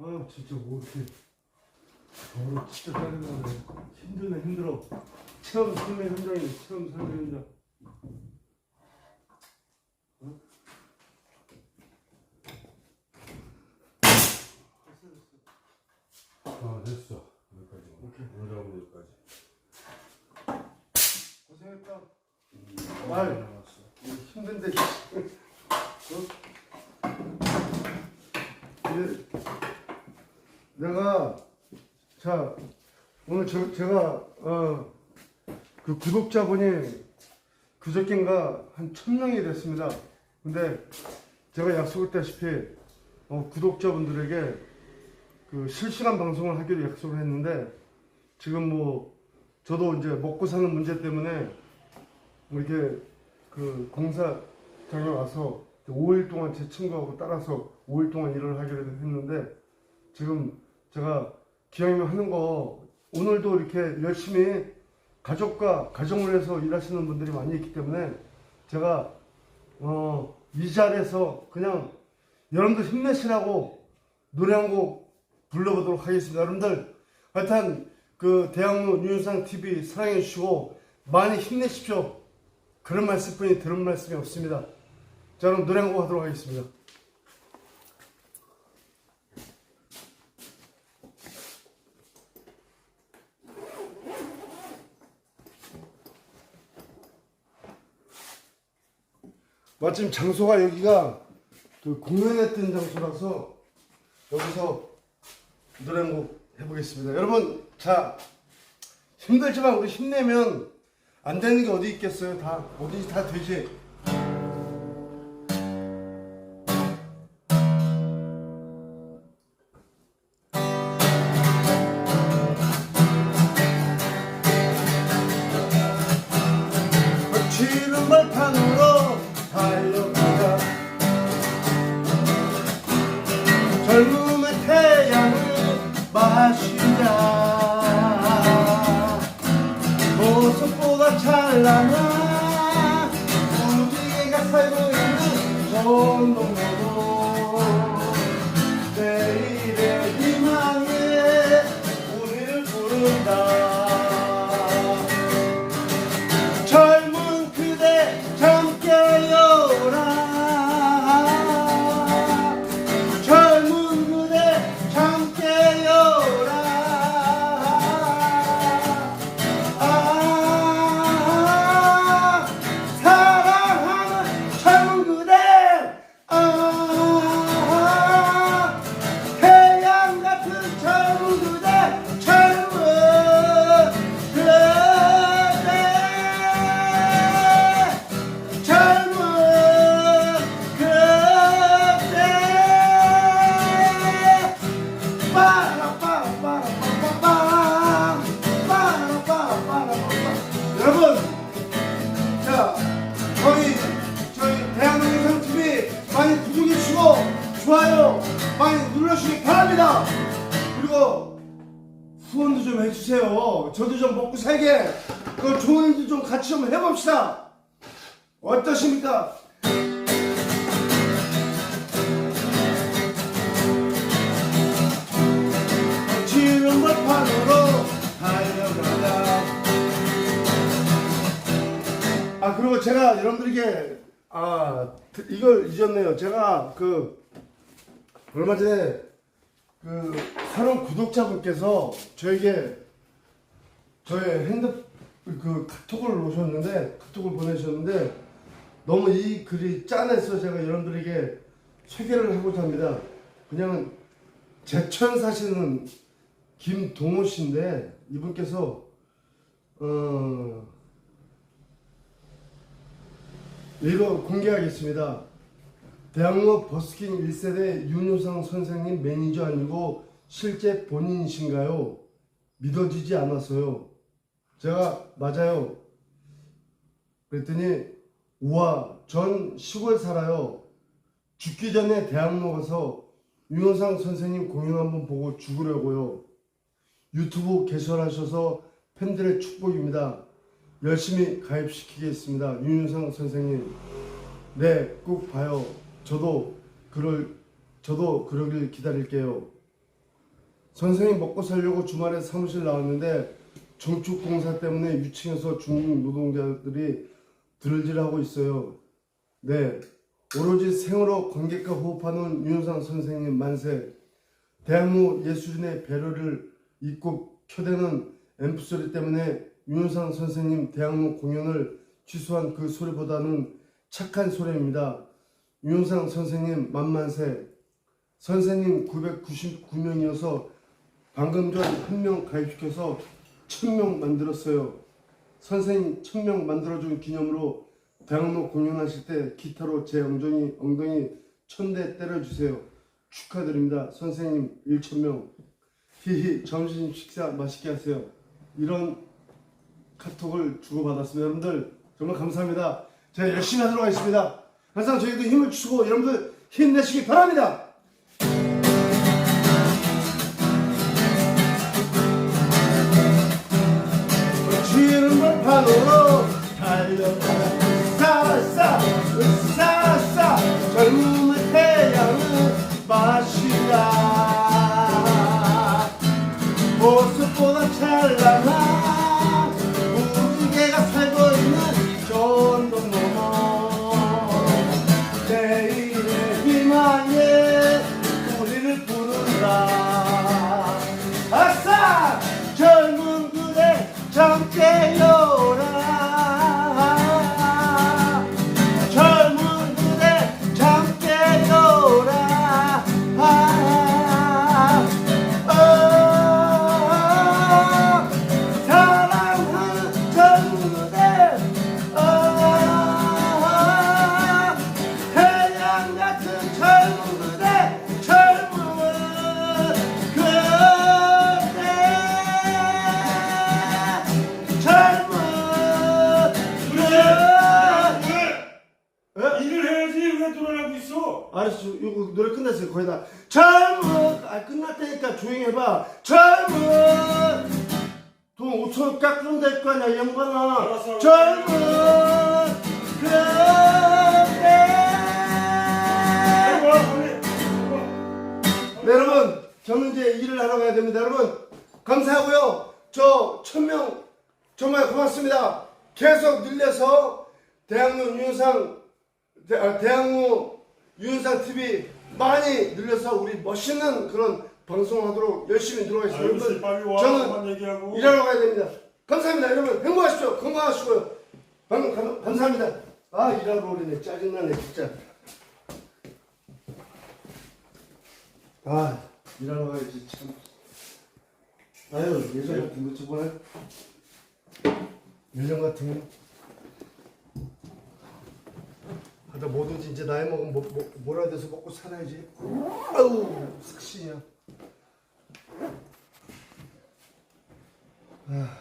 아 진짜 뭐 이렇게 더러 진짜 짜증나네 힘드네 힘들어. 체험 설명 현장이네 체험 설명 현장. 어? 아 됐어. 여기까지. 오케이. 오늘 작업 여기까지. 고생했다. 음, 말. 힘든데 어? 이제 내가 자 오늘 저, 제가 어, 그 구독자분이 그저께인가 한 천명이 됐습니다. 근데 제가 약속했다시피 어, 구독자분들에게 그 실시간 방송을 하기로 약속을 했는데 지금 뭐 저도 이제 먹고 사는 문제 때문에 뭐 이렇게 그 공사 장에 와서 5일 동안 제 친구하고 따라서 5일 동안 일을 하기로 했는데 지금 제가 기왕이면 하는 거 오늘도 이렇게 열심히 가족과 가정을 위해서 일하시는 분들이 많이 있기 때문에 제가 어, 이 자리에서 그냥 여러분들 힘내시라고 노래 한 곡 불러보도록 하겠습니다. 여러분들 하여튼 그 대학로 유윤상 TV 사랑해 주시고 많이 힘내십시오. 그런 말씀뿐이 들은 말씀이 없습니다. 자 그럼 노래 한 곡 하도록 하겠습니다. 마침 장소가 여기가 그 공연했던 장소라서 여기서 노래 한 곡 해보겠습니다. 여러분 자 힘들지만 우리 힘내면 안 되는 게 어디 있겠어요? 다 어디 다 되지. 찬란한 우리가 살고 있는 좋은 동네로. 내일의 희망에 우리를 부른다 바랍니다. 그리고 후원도 좀 해주세요. 저도 좀 먹고 살게. 그 좋은 일도 좀 같이 좀 해봅시다. 어떠십니까? 지는 벌판으로 달려가자. 아 그리고 제가 여러분들에게 아 이걸 잊었네요. 제가 그 얼마 전에 그 새로운 구독자분께서 저에게 저의 핸드 그 카톡을 오셨는데 카톡을 보내셨는데 너무 이 글이 짠해서 제가 여러분들에게 소개를 하고자 합니다. 그냥 제천 사시는 김동호 씨인데 이분께서 어 이거 공개하겠습니다. 대학로 버스킹 1세대 윤효상 선생님 매니저 아니고 실제 본인이신가요? 믿어지지 않았어요. 제가 맞아요. 그랬더니 우와 전 시골 살아요. 죽기 전에 대학로 가서 윤효상 선생님 공연 한번 보고 죽으려고요. 유튜브 개설하셔서 팬들의 축복입니다. 열심히 가입시키겠습니다. 윤효상 선생님. 네, 꼭 봐요. 저도 그럴 저도 그러길 기다릴게요. 선생님 먹고 살려고 주말에 사무실 나왔는데 정축 공사 때문에 유층에서 중국 노동자들이 들질하고 있어요. 네, 오로지 생으로 관객과 호흡하는 윤상 선생님 만세. 대학로 예술인의 배려를 잊고 켜대는 앰프 소리 때문에 윤상 선생님 대학로 공연을 취소한 그 소리보다는 착한 소리입니다. 윤상 선생님 만만세. 선생님 999명이어서 방금 전 한 명 가입시켜서 1000명 만들었어요. 선생님 1000명 만들어준 기념으로 대학로 공연하실 때 기타로 제 엉덩이, 엉덩이 천대 때려주세요. 축하드립니다. 선생님 1천명. 히히 점심 식사 맛있게 하세요. 이런 카톡을 주고받았습니다. 여러분들 정말 감사합니다. 제가 열심히 하도록 하겠습니다. 항상 저희도 힘을 주시고 여러분들 힘내시기 바랍니다. 지는 벌판으로 달려가 노래 끝났어요 거의 다 젊은 아 끝났다니까 조용히 해봐. 젊은 돈 5천 원 깎으면 될 거 아니야 빨리 와 빨리. 네, 여러분 저는 이제 일을 하러 가야 됩니다. 여러분 감사하고요. 저 천명 정말 고맙습니다. 계속 늘려서 대학로 윤상 대, 아, 대학로 윤상 TV 많이 늘려서 우리 멋있는 그런 방송하도록 열심히 들어가겠습니다. 여러분. 저는. 일하러 가야 됩니다. 감사합니다. 여러분 행복하십시오. 건강하시고요. 감, 감, 감사합니다. 아 일하러 오래네. 짜증나네 진짜. 아 일하러 가야지 참. 아유 예전 같은 거 저번에? 예전 같은 거 하다 뭐든지 이제 나이 먹으면 뭐, 뭐, 뭐라 돼서 먹고 살아야지 아우 삭신이야 아.